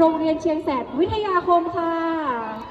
โรงเรียนเชียงแสนวิทยาคมค่ะ